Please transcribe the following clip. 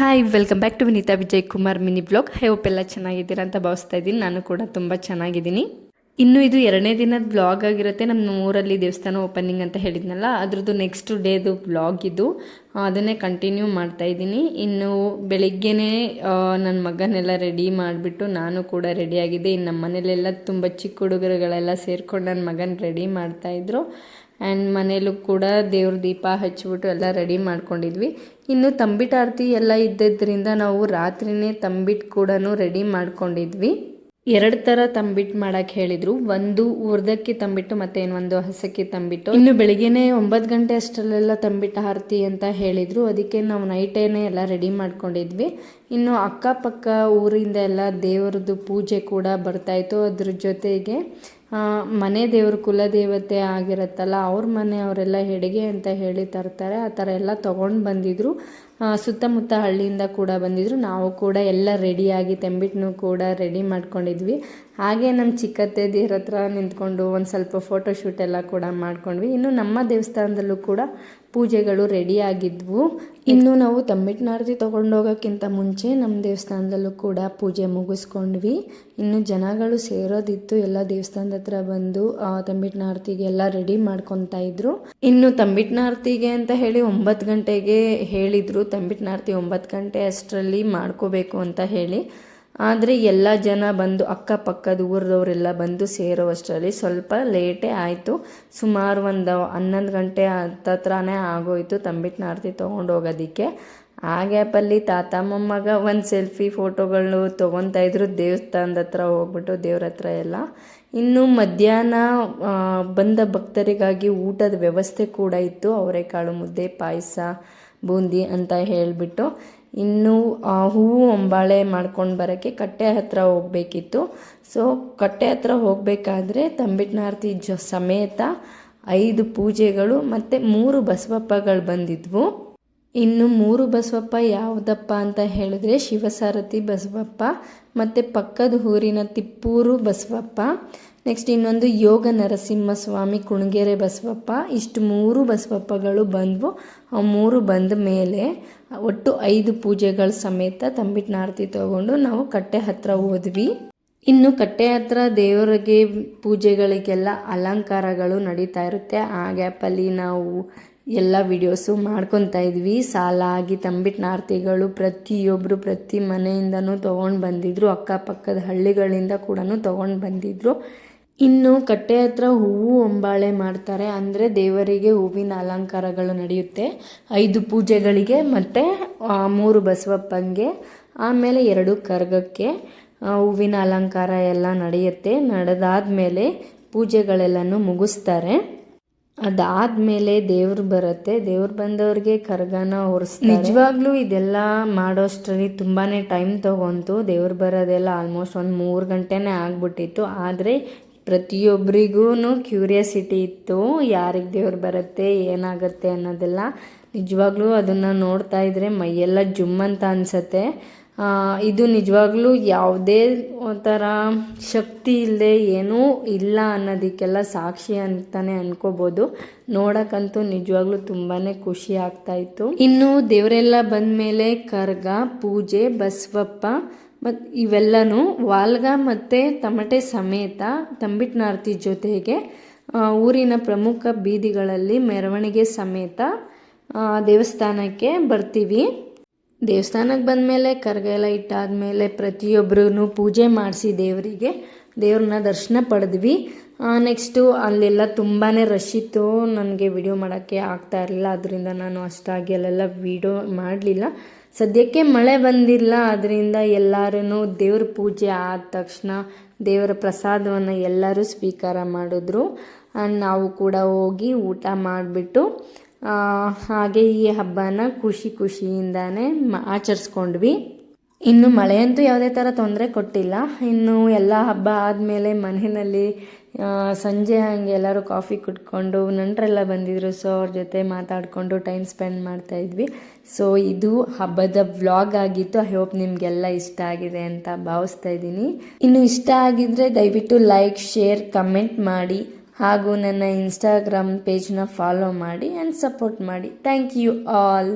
Hi welcome back to Vineetha Vijay Kumar mini blog hi hope ಎಲ್ಲ ಚೆನ್ನಾಗಿದ್ದೀರಾ ಅಂತ ಭಾವಿಸ್ತಾ ಇದ್ದೀನಿ. ನಾನು ಕೂಡ ತುಂಬ ಚೆನ್ನಾಗಿದ್ದೀನಿ. ಇನ್ನು ಇದು ಎರಡನೇ ದಿನದ ಬ್ಲಾಗ್ ಆಗಿರುತ್ತೆ. ನಮ್ಮ ಊರಲ್ಲಿ ದೇವಸ್ಥಾನ ಓಪನಿಂಗ್ ಅಂತ ಹೇಳಿದ್ನಲ್ಲ, ಅದ್ರದ್ದು ನೆಕ್ಸ್ಟ್ ಡೇದು ಬ್ಲಾಗ್ ಇದು. ಅದನ್ನೇ ಕಂಟಿನ್ಯೂ ಮಾಡ್ತಾ ಇದ್ದೀನಿ. ಇನ್ನು ಬೆಳಿಗ್ಗೆನೇ ನನ್ನ ಮಗನೆಲ್ಲ ರೆಡಿ ಮಾಡಿಬಿಟ್ಟು ನಾನು ಕೂಡ ರೆಡಿಯಾಗಿದ್ದೆ ಇನ್ನು ನಮ್ಮ ಮನೇಲೆಲ್ಲ ತುಂಬ ಚಿಕ್ಕ ಹುಡುಗರುಗಳೆಲ್ಲ ಸೇರ್ಕೊಂಡು ನನ್ನ ಮಗನ ರೆಡಿ ಮಾಡ್ತಾಯಿದ್ರು ಆ್ಯಂಡ್ ಮನೇಲೂ ಕೂಡ ದೇವ್ರ ದೀಪ ಹಚ್ಚಿಬಿಟ್ಟು ಎಲ್ಲ ರೆಡಿ ಮಾಡ್ಕೊಂಡಿದ್ವಿ. ಇನ್ನು ತಂಬಿಟ್ಟು ಆರತಿ ಎಲ್ಲ ಇದ್ದಿದ್ದರಿಂದ ನಾವು ರಾತ್ರಿನೇ ತಂಬಿಟ್ಟು ಕೂಡ ರೆಡಿ ಮಾಡ್ಕೊಂಡಿದ್ವಿ. ಎರಡು ಥರ ತಂಬಿಟ್ಟು ಮಾಡೋಕ್ಕೆ ಹೇಳಿದರು. ಒಂದು ಉರ್ದಕ್ಕಿ ತಂಬಿಟ್ಟು ಮತ್ತು ಇನ್ನೊಂದು ಹಸಕ್ಕಿ ತಂಬಿಟ್ಟು. ಇನ್ನು ಬೆಳಿಗ್ಗೆನೇ ಒಂಬತ್ತು ಗಂಟೆ ಅಷ್ಟರಲ್ಲೆಲ್ಲ ತಂಬಿಟ್ಟು ಆರತಿ ಅಂತ ಹೇಳಿದರು. ಅದಕ್ಕೆ ನಾವು ನೈಟೇನೇ ಎಲ್ಲ ರೆಡಿ ಮಾಡ್ಕೊಂಡಿದ್ವಿ. ಇನ್ನು ಅಕ್ಕಪಕ್ಕ ಊರಿಂದ ಎಲ್ಲ ದೇವರದ್ದು ಪೂಜೆ ಕೂಡ ಬರ್ತಾಯಿತ್ತು ಅದ್ರ ಜೊತೆಗೆ ಮನೆ ದೇವರು ಕುಲದೇವತೆ ಆಗಿರುತ್ತಲ್ಲ ಅವ್ರ ಮನೆಯವರೆಲ್ಲ ಹೆಡಿಗೆ ಅಂತ ಹೇಳಿ ತರ್ತಾರೆ ಆ ಥರ ಎಲ್ಲ ತೊಗೊಂಡು ಬಂದಿದ್ರು. ಆ, ಸುತ್ತಮುತ್ತ ಹಳ್ಳಿಯಿಂದ ಕೂಡ ಬಂದಿದ್ರು. ನಾವು ಕೂಡ ಎಲ್ಲ ರೆಡಿಯಾಗಿ ತೆಂಬಿಟ್ನು ಕೂಡ ರೆಡಿ ಮಾಡ್ಕೊಂಡಿದ್ವಿ. ಹಾಗೆ ನಮ್ಮ ಚಿಕ್ಕತ್ತೆ ದೇವ್ರ ಹತ್ರ ನಿಂತ್ಕೊಂಡು ಒಂದು ಸ್ವಲ್ಪ ಫೋಟೋ ಶೂಟ್ ಎಲ್ಲ ಕೂಡ ಮಾಡ್ಕೊಂಡ್ವಿ. ಇನ್ನು ನಮ್ಮ ದೇವಸ್ಥಾನದಲ್ಲೂ ಕೂಡ ಪೂಜೆಗಳು ರೆಡಿ ಆಗಿದ್ವು. ಇನ್ನು ನಾವು ತಂಬಿಟ್ಟಿನಾರತಿ ತೊಗೊಂಡೋಗೋಕ್ಕಿಂತ ಮುಂಚೆ ನಮ್ಮ ದೇವಸ್ಥಾನದಲ್ಲೂ ಕೂಡ ಪೂಜೆ ಮುಗಿಸ್ಕೊಂಡ್ವಿ. ಇನ್ನು ಜನಗಳು ಸೇರೋದಿತ್ತು, ಎಲ್ಲ ದೇವಸ್ಥಾನದ ಹತ್ರ ಬಂದು ತಂಬಿಟ್ಟಿನಾರತಿಗೆ ಎಲ್ಲ ರೆಡಿ ಮಾಡ್ಕೊತಾ ಇದ್ರು. ಇನ್ನು ತಂಬಿಟ್ಟಿನಾರತಿಗೆ ಅಂತ ಹೇಳಿ ಒಂಬತ್ತು ಗಂಟೆಗೆ ಹೇಳಿದರು. ತಂಬಿಟ್ಟಿನಾರತಿ ಒಂಬತ್ತು ಗಂಟೆ ಅಷ್ಟರಲ್ಲಿ ಮಾಡ್ಕೋಬೇಕು ಅಂತ ಹೇಳಿ. ಆದರೆ ಎಲ್ಲ ಜನ ಬಂದು ಅಕ್ಕಪಕ್ಕದ ಊರದವರೆಲ್ಲ ಬಂದು ಸೇರೋವಷ್ಟರಲ್ಲಿ ಸ್ವಲ್ಪ ಲೇಟೇ ಆಯಿತು. ಸುಮಾರು ಒಂದು ಹನ್ನೊಂದು ಗಂಟೆ ಹತ್ತತ್ರನೇ ಆಗೋಯ್ತು ತಂಬಿಟ್ಟು ನಾರ್ತಿ ತೊಗೊಂಡು ಹೋಗೋದಕ್ಕೆ. ಆ ಗ್ಯಾಪಲ್ಲಿ ತಾತ ಮೊಮ್ಮಗ ಒಂದು ಸೆಲ್ಫಿ ಫೋಟೋಗಳು ತೊಗೊತಾ ಇದ್ರು ದೇವಸ್ಥಾನದ ಹತ್ರ ಹೋಗ್ಬಿಟ್ಟು ದೇವ್ರ ಹತ್ರ ಎಲ್ಲ. ಇನ್ನು ಮಧ್ಯಾಹ್ನ ಬಂದ ಭಕ್ತರಿಗಾಗಿ ಊಟದ ವ್ಯವಸ್ಥೆ ಕೂಡ ಇತ್ತು. ಅವರೆಕಾಳು ಮುದ್ದೆ, ಪಾಯಸ, ಬೂಂದಿ ಅಂತ ಹೇಳಿಬಿಟ್ಟು ಇನ್ನು ಹೂವು ಅಂಬಾಳೆ ಮಾಡ್ಕೊಂಡು ಬರೋಕ್ಕೆ ಕಟ್ಟೆ ಹತ್ತಿರ ಹೋಗಬೇಕಿತ್ತು. ಸೊ ಕಟ್ಟೆ ಹತ್ತಿರ ಹೋಗಬೇಕಾದ್ರೆ ತಂಬಿಟ್ನಾರ್ತಿ ಜ, ಸಮೇತ ಐದು ಪೂಜೆಗಳು ಮತ್ತು ಮೂರು ಬಸವಪ್ಪಗಳು ಬಂದಿದ್ವು. ಇನ್ನು ಮೂರು ಬಸವಪ್ಪ ಯಾವುದಪ್ಪ ಅಂತ ಹೇಳಿದ್ರೆ ಶಿವಸಾರಥಿ ಬಸವಪ್ಪ, ಮತ್ತು ಪಕ್ಕದ ಊರಿನ ತಿಪ್ಪೂರು ಬಸವಪ್ಪ ನೆಕ್ಸ್ಟ್ ಇನ್ನೊಂದು ಯೋಗ ನರಸಿಂಹಸ್ವಾಮಿ ಕುಣಗೆರೆ ಬಸವಪ್ಪ, ಇಷ್ಟು ಮೂರು ಬಸವಪ್ಪಗಳು ಬಂದವು. ಆ ಮೂರು ಬಂದ ಮೇಲೆ ಒಟ್ಟು ಐದು ಪೂಜೆಗಳ ಸಮೇತ ತಂಬಿಟ್ಟಿನಾರತಿ ತಗೊಂಡು ನಾವು ಕಟ್ಟೆ ಹತ್ರ ಹೋದ್ವಿ. ಇನ್ನು ಕಟ್ಟೆ ಹತ್ರ ದೇವರಿಗೆ ಪೂಜೆಗಳಿಗೆಲ್ಲ ಅಲಂಕಾರಗಳು ನಡೀತಾ ಇರುತ್ತೆ. ಆ ಗ್ಯಾಪಲ್ಲಿ ನಾವು ಎಲ್ಲ ವಿಡಿಯೋಸು ಮಾಡ್ಕೊತಾ ಇದ್ವಿ. ಸಾಲಾಗಿ ಆಗಿ ತಂಬಿಟ್ಟಿನಾರ್ತಿಗಳು ಪ್ರತಿಯೊಬ್ಬರು ಪ್ರತಿ ಮನೆಯಿಂದನೂ ತೊಗೊಂಡು ಬಂದಿದ್ರು. ಅಕ್ಕಪಕ್ಕದ ಹಳ್ಳಿಗಳಿಂದ ಕೂಡ ತೊಗೊಂಡು ಬಂದಿದ್ರು. ಇನ್ನು ಕಟ್ಟೆ ಹತ್ರ ಹೂವು ಒಂಬಾಳೆ ಮಾಡ್ತಾರೆ. ಅಂದರೆ ದೇವರಿಗೆ ಹೂವಿನ ಅಲಂಕಾರಗಳು ನಡೆಯುತ್ತೆ. ಐದು ಪೂಜೆಗಳಿಗೆ ಮತ್ತು ಮೂರು ಬಸವಪ್ಪಂಗೆ, ಆಮೇಲೆ ಎರಡು ಕರ್ಗಕ್ಕೆ ಹೂವಿನ ಅಲಂಕಾರ ಎಲ್ಲ ನಡೆಯುತ್ತೆ. ನಡೆದಾದ್ಮೇಲೆ ಪೂಜೆಗಳೆಲ್ಲನೂ ಮುಗಿಸ್ತಾರೆ. ಅದಾದ್ಮೇಲೆ ದೇವ್ರು ಬರುತ್ತೆ. ದೇವ್ರು ಬಂದವ್ರಿಗೆ ಕರ್ಗನ ಹೊರಿಸ್ತಾರೆ. ನಿಜವಾಗ್ಲೂ ಇದೆಲ್ಲ ಮಾಡೋಷ್ಟರಲ್ಲಿ ತುಂಬಾ ಟೈಮ್ ತಗೊಂತು. ದೇವ್ರು ಬರೋದೆಲ್ಲ ಆಲ್ಮೋಸ್ಟ್ ಒಂದು ಮೂರು ಗಂಟೆನೇ ಆಗ್ಬಿಟ್ಟಿತ್ತು. ಆದರೆ ಪ್ರತಿಯೊಬ್ಬರಿಗೂ ಕ್ಯೂರಿಯಾಸಿಟಿ ಇತ್ತು. ಯಾರಿಗೆ ದೇವ್ರು ಬರುತ್ತೆ, ಏನಾಗುತ್ತೆ ಅನ್ನೋದೆಲ್ಲ ನಿಜವಾಗ್ಲೂ ಅದನ್ನು ನೋಡ್ತಾ ಇದ್ರೆ ಮೈಯೆಲ್ಲ ಜುಮ್ ಅಂತ ಅನಿಸತ್ತೆ. ಇದು ನಿಜವಾಗ್ಲೂ ಯಾವುದೇ ಒಂಥರ ಶಕ್ತಿ ಇಲ್ಲದೆ ಏನೂ ಇಲ್ಲ ಅನ್ನೋದಕ್ಕೆಲ್ಲ ಸಾಕ್ಷಿ ಅಂತಾನೆ ಅನ್ಕೋಬೋದು. ನೋಡೋಕ್ಕಂತೂ ನಿಜವಾಗ್ಲೂ ತುಂಬಾ ಖುಷಿ ಆಗ್ತಾಯಿತ್ತು ಇನ್ನು ದೇವರೆಲ್ಲ ಬಂದಮೇಲೆ ಕರ್ಗ, ಪೂಜೆ, ಬಸವಪ್ಪ ಮತ್ತು ಇವೆಲ್ಲನೂ ವಾಲ್ಗ ಮತ್ತು ತಮಟೆ ಸಮೇತ ತಂಬಿಟ್ನಾರ್ತಿ ಜೊತೆಗೆ ಊರಿನ ಪ್ರಮುಖ ಬೀದಿಗಳಲ್ಲಿ ಮೆರವಣಿಗೆ ಸಮೇತ ದೇವಸ್ಥಾನಕ್ಕೆ ಬರ್ತೀವಿ. ದೇವಸ್ಥಾನಕ್ಕೆ ಬಂದ ಮೇಲೆ ಕರ್ಗೆ ಎಲ್ಲ ಇಟ್ಟಾದಮೇಲೆ ಪ್ರತಿಯೊಬ್ಬರೂ ಪೂಜೆ ಮಾಡಿಸಿ ದೇವರಿಗೆ, ದೇವ್ರನ್ನ ದರ್ಶನ ಪಡೆದ್ವಿ. ನೆಕ್ಸ್ಟು ಅಲ್ಲೆಲ್ಲ ತುಂಬಾ ರಶ್ ಇತ್ತು. ನನಗೆ ವಿಡಿಯೋ ಮಾಡೋಕ್ಕೆ ಆಗ್ತಾ ಇರಲಿಲ್ಲ. ಅದರಿಂದ ನಾನು ಅಷ್ಟಾಗಿ ಅಲ್ಲೆಲ್ಲ ವಿಡಿಯೋ ಮಾಡಲಿಲ್ಲ. ಸದ್ಯಕ್ಕೆ ಮಳೆ ಬಂದಿಲ್ಲ. ಅದರಿಂದ ಎಲ್ಲರೂ ದೇವ್ರ ಪೂಜೆ ಆದ ತಕ್ಷಣ ದೇವರ ಪ್ರಸಾದವನ್ನು ಎಲ್ಲರೂ ಸ್ವೀಕಾರ ಮಾಡಿದ್ರು. ಆ್ಯಂಡ್ ನಾವು ಕೂಡ ಹೋಗಿ ಊಟ ಮಾಡಿಬಿಟ್ಟು ಹಾಗೆ ಈ ಹಬ್ಬನ ಖುಷಿ ಖುಷಿಯಿಂದಾನೇ ಆಚರಿಸ್ಕೊಂಡ್ವಿ. ಇನ್ನು ಮಳೆಯಂತೂ ಯಾವುದೇ ಥರ ತೊಂದರೆ ಕೊಟ್ಟಿಲ್ಲ. ಇನ್ನು ಎಲ್ಲ ಹಬ್ಬ ಆದಮೇಲೆ ಮನೆಯಲ್ಲಿ ಸಂಜೆ ಹಾಗೆ ಎಲ್ಲರೂ ಕಾಫಿ ಕುಟ್ಕೊಂಡು ನೆಂಟರೆಲ್ಲ ಬಂದಿದ್ರು. ಸೊ ಅವ್ರ ಜೊತೆ ಮಾತಾಡಿಕೊಂಡು ಟೈಮ್ ಸ್ಪೆಂಡ್ ಮಾಡ್ತಾ ಇದ್ವಿ. ಸೊ ಇದು ಹಬ್ಬದ ವ್ಲಾಗ್ ಆಗಿತ್ತು. ಐ ಹೋಪ್ ನಿಮಗೆಲ್ಲ ಇಷ್ಟ ಆಗಿದೆ ಅಂತ ಭಾವಿಸ್ತಾ ಇದ್ದೀನಿ. ಇನ್ನು ಇಷ್ಟ ಆಗಿದ್ರೆ ದಯವಿಟ್ಟು ಲೈಕ್ ಶೇರ್ ಕಮೆಂಟ್ ಮಾಡಿ. ಹಾಗೂ ನನ್ನ ಇನ್ಸ್ಟಾಗ್ರಾಮ್ ಪೇಜ್ನ ಫಾಲೋ ಮಾಡಿ ಆ್ಯಂಡ್ ಸಪೋರ್ಟ್ ಮಾಡಿ. Thank you all